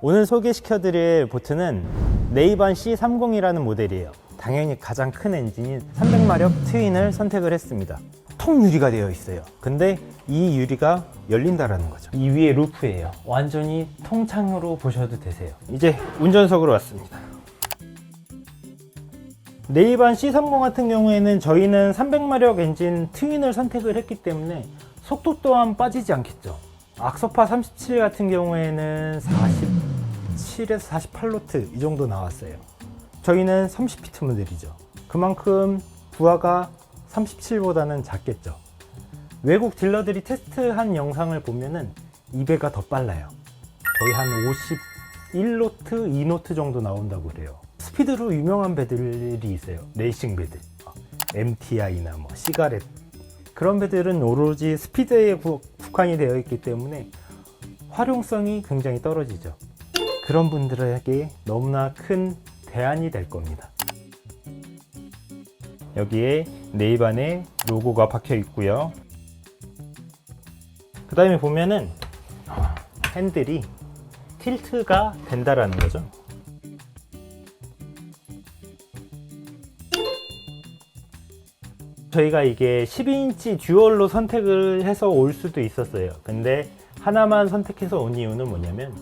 오늘 소개시켜드릴 보트는 네이반 C30이라는 모델이에요. 당연히 가장 큰 엔진인 300마력 트윈을 선택을 했습니다. 통 유리가 되어 있어요. 근데 이 유리가 열린다라는 거죠. 이 위에 루프예요. 완전히 통창으로 보셔도 되세요. 이제 운전석으로 왔습니다. 네이반 C30 같은 경우에는 저희는 300마력 엔진 트윈을 선택을 했기 때문에 속도 또한 빠지지 않겠죠. 악서파 37 같은 경우에는 47에서 48노트 이 정도 나왔어요. 저희는 30피트 모델이죠. 그만큼 부하가 37보다는 작겠죠. 외국 딜러들이 테스트한 영상을 보면은 2배가 더 빨라요. 거의 한 51노트, 2노트 정도 나온다고 그래요. 스피드로 유명한 배들이 있어요. 레이싱 배들. MTI나 뭐 시가렛. 그런 배들은 오로지 스피드에 구- 국한이 되어 있기 때문에 활용성이 굉장히 떨어지죠. 그런 분들에게 너무나 큰 대안이 될 겁니다. 여기에 네이반의 로고가 박혀 있고요. 그 다음에 보면은 핸들이 틸트가 된다라는 거죠. 저희가 이게 12인치 듀얼로 선택을 해서 올 수도 있었어요. 근데 하나만 선택해서 온 이유는 뭐냐면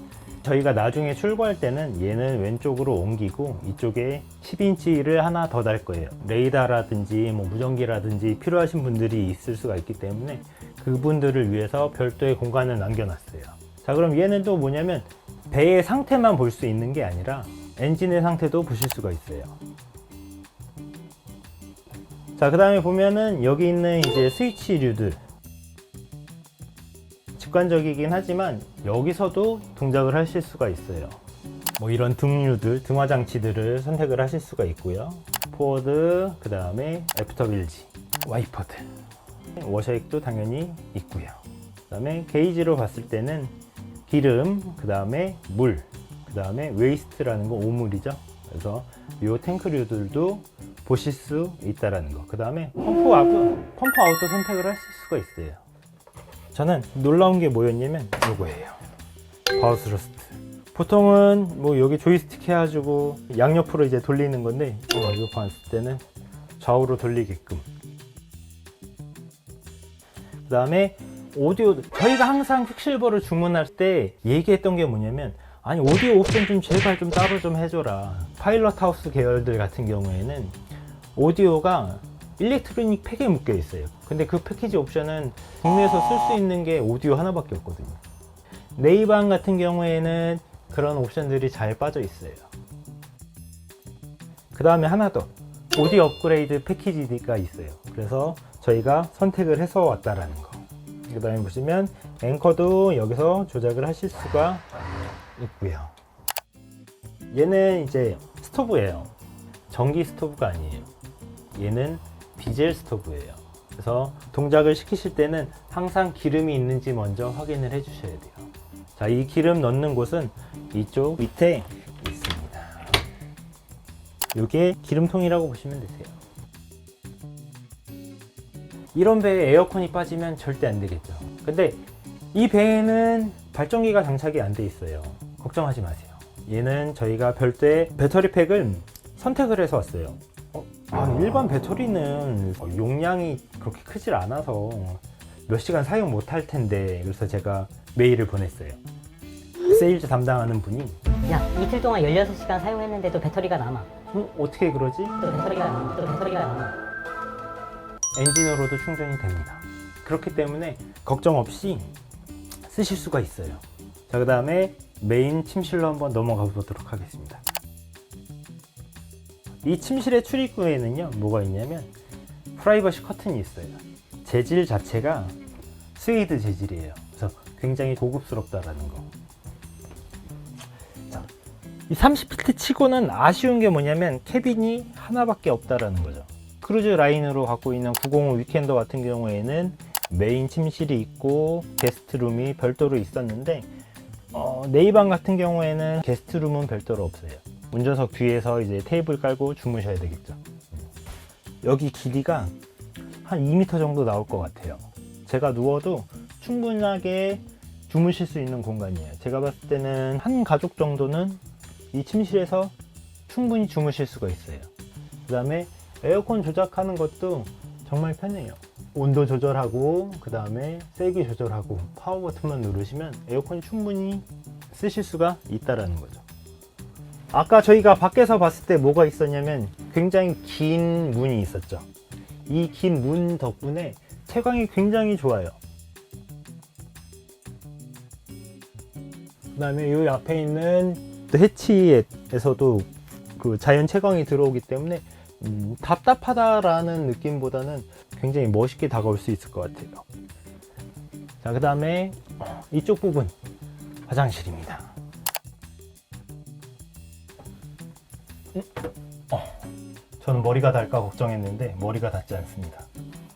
저희가 나중에 출고할 때는 얘는 왼쪽으로 옮기고 이쪽에 12인치를 하나 더 달 거예요. 레이더라든지 뭐 무전기라든지 필요하신 분들이 있을 수가 있기 때문에 그분들을 위해서 별도의 공간을 남겨놨어요. 자, 그럼 얘는 또 뭐냐면 배의 상태만 볼 수 있는 게 아니라 엔진의 상태도 보실 수가 있어요. 자, 그 다음에 보면은 여기 있는 이제 스위치류들. 직관적이긴 하지만 여기서도 동작을 하실 수가 있어요. 뭐 이런 등류들, 등화 장치들을 선택을 하실 수가 있고요. 포워드, 그 다음에 애프터 빌지, 와이퍼들. 워셔액도 당연히 있고요. 그 다음에 게이지로 봤을 때는 기름, 그 다음에 물, 그 다음에 웨이스트라는 거 오물이죠. 그래서 이 탱크류들도 보실 수 있다라는 거. 그 다음에 펌프 아웃, 펌프 아웃도 선택을 하실 수가 있어요. 저는 놀라운 게 뭐였냐면 이거예요. 파워 스러스트. 보통은 뭐 여기 조이스틱 해가지고 양옆으로 이제 돌리는 건데 어, 이거 봤을 때는 좌우로 돌리게끔. 그 다음에 오디오 저희가 항상 퀵실버를 주문할 때 얘기했던 게 뭐냐면 아니 오디오 옵션 좀 제발 좀 따로 좀 해줘라 파일럿 하우스 계열들 같은 경우에는 오디오가 일렉트로닉 팩에 묶여 있어요. 근데 그 패키지 옵션은 국내에서 쓸 수 있는 게 오디오 하나밖에 없거든요. 네이방 같은 경우에는 그런 옵션들이 잘 빠져 있어요. 그 다음에 하나 더. 오디오 업그레이드 패키지가 있어요. 그래서 저희가 선택을 해서 왔다라는 거. 그 다음에 보시면 앵커도 여기서 조작을 하실 수가 있고요. 얘는 이제 스토브예요. 전기 스토브가 아니에요 얘는 디젤 스토브예요 그래서 동작을 시키실 때는 항상 기름이 있는지 먼저 확인을 해 주셔야 돼요 자 이 기름 넣는 곳은 이쪽 밑에 있습니다 이게 기름통이라고 보시면 되세요 이런 배에 에어컨이 빠지면 절대 안 되겠죠. 근데 이 배에는 발전기가 장착이 안 돼 있어요. 걱정하지 마세요. 얘는 저희가 별도의 배터리 팩을 선택을 해서 왔어요. 어, 아니, 일반 배터리는 용량이 그렇게 크질 않아서 몇 시간 사용 못 할 텐데 그래서 제가 메일을 보냈어요. 세일즈 담당하는 분이 야 이틀 동안 16시간 사용했는데도 배터리가 남아 음, 어떻게 그러지? 또 배터리가 남아 또 배터리가 남아 엔진으로도 충전이 됩니다. 그렇기 때문에 걱정 없이 쓰실 수가 있어요. 자, 그 다음에 메인 침실로 한번 넘어가 보도록 하겠습니다. 이 침실의 출입구에는요, 뭐가 있냐면 프라이버시 커튼이 있어요. 재질 자체가 스웨이드 재질이에요. 그래서 굉장히 고급스럽다라는 거. 자, 이 30피트 치고는 아쉬운 게 뭐냐면 캐빈이 하나밖에 없다라는 거죠. 크루즈 라인으로 갖고 있는 905 위켄더 같은 경우에는 메인 침실이 있고 게스트룸이 별도로 있었는데 어, 네이방 같은 경우에는 게스트룸은 별도로 없어요. 운전석 뒤에서 이제 테이블 깔고 주무셔야 되겠죠. 여기 길이가 한 2m 정도 나올 것 같아요. 제가 누워도 충분하게 주무실 수 있는 공간이에요. 제가 봤을 때는 한 가족 정도는 이 침실에서 충분히 주무실 수가 있어요. 그 다음에 에어컨 조작하는 것도 정말 편해요. 온도 조절하고, 그 다음에 세기 조절하고, 파워 버튼만 누르시면 에어컨이 충분히 쓰실 수가 있다라는 거죠. 아까 저희가 밖에서 봤을 때 뭐가 있었냐면 굉장히 긴 문이 있었죠. 이 긴 문 덕분에 채광이 굉장히 좋아요. 그 다음에 이 앞에 있는 해치에서도 그 자연 채광이 들어오기 때문에 음, 답답하다라는 느낌보다는 굉장히 멋있게 다가올 수 있을 것 같아요. 자, 그 다음에 이쪽 부분 화장실입니다. 어, 저는 머리가 닿을까 걱정했는데 머리가 닿지 않습니다.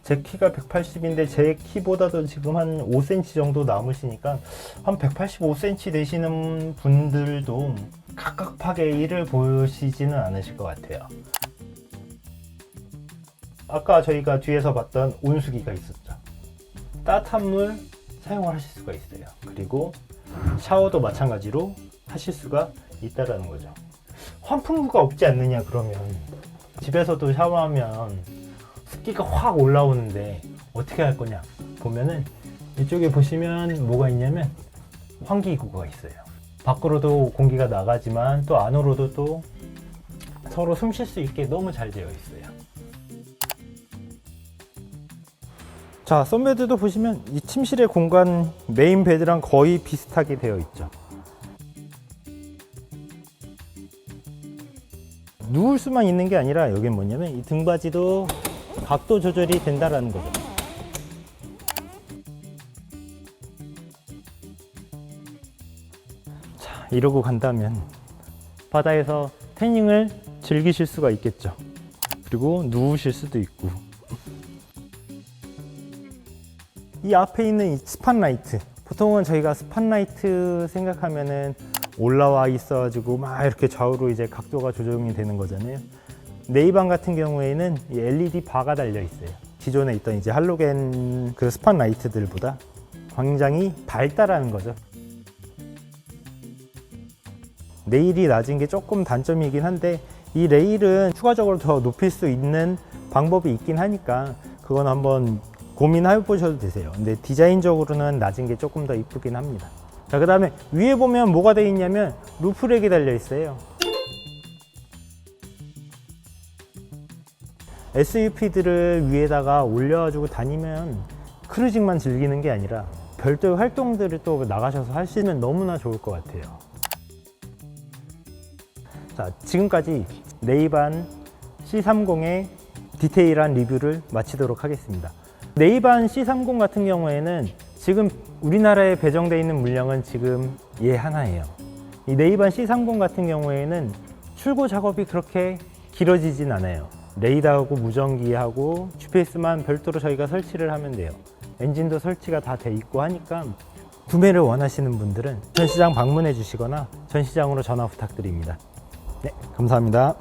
제 키가 180인데 제 키보다도 지금 한 5cm 정도 남으시니까 한 185cm 되시는 분들도 갑갑하게 이를 보시지는 않으실 것 같아요. 아까 저희가 뒤에서 봤던 온수기가 있었죠. 따뜻한 물 사용을 하실 수가 있어요. 그리고 샤워도 마찬가지로 하실 수가 있다라는 거죠. 환풍구가 없지 않느냐 그러면 집에서도 샤워하면 습기가 확 올라오는데 어떻게 할 거냐 보면은 이쪽에 보시면 뭐가 있냐면 환기구가 있어요. 밖으로도 공기가 나가지만 또 안으로도 또 서로 숨 쉴 수 있게 너무 잘 되어 있어요. 자, 썬베드도 보시면 이 침실의 공간 메인 베드랑 거의 비슷하게 되어 있죠. 누울 수만 있는 게 아니라 여기 뭐냐면 이 등받이도 각도 조절이 된다라는 거죠. 자, 이러고 간다면 바다에서 태닝을 즐기실 수가 있겠죠. 그리고 누우실 수도 있고. 이 앞에 있는 이 스팟라이트. 보통은 저희가 스팟라이트 생각하면은 올라와 있어가지고 막 이렇게 좌우로 이제 각도가 조정이 되는 거잖아요. 네이방 같은 경우에는 이 LED 바가 달려 있어요. 기존에 있던 이제 할로겐 그 스팟라이트들보다 굉장히 밝다라는 거죠. 레일이 낮은 게 조금 단점이긴 한데 이 레일은 추가적으로 더 높일 수 있는 방법이 있긴 하니까 그건 한번 고민해 보셔도 되세요. 근데 디자인적으로는 낮은 게 조금 더 이쁘긴 합니다. 자, 그 다음에 위에 보면 뭐가 되어 있냐면 루프렉이 달려 있어요. SUP들을 위에다가 올려가지고 다니면 크루징만 즐기는 게 아니라 별도의 활동들을 또 나가셔서 하시면 너무나 좋을 것 같아요. 자, 지금까지 네이반 C30의 디테일한 리뷰를 마치도록 하겠습니다. 네이반 C30 같은 경우에는 지금 우리나라에 배정되어 있는 물량은 지금 얘 하나예요. 이 네이반 C30 같은 경우에는 출고 작업이 그렇게 길어지진 않아요. 레이더하고 무전기하고 GPS만 별도로 저희가 설치를 하면 돼요. 엔진도 설치가 다 돼 있고 하니까 구매를 원하시는 분들은 전시장 방문해 주시거나 전시장으로 전화 부탁드립니다. 네, 감사합니다.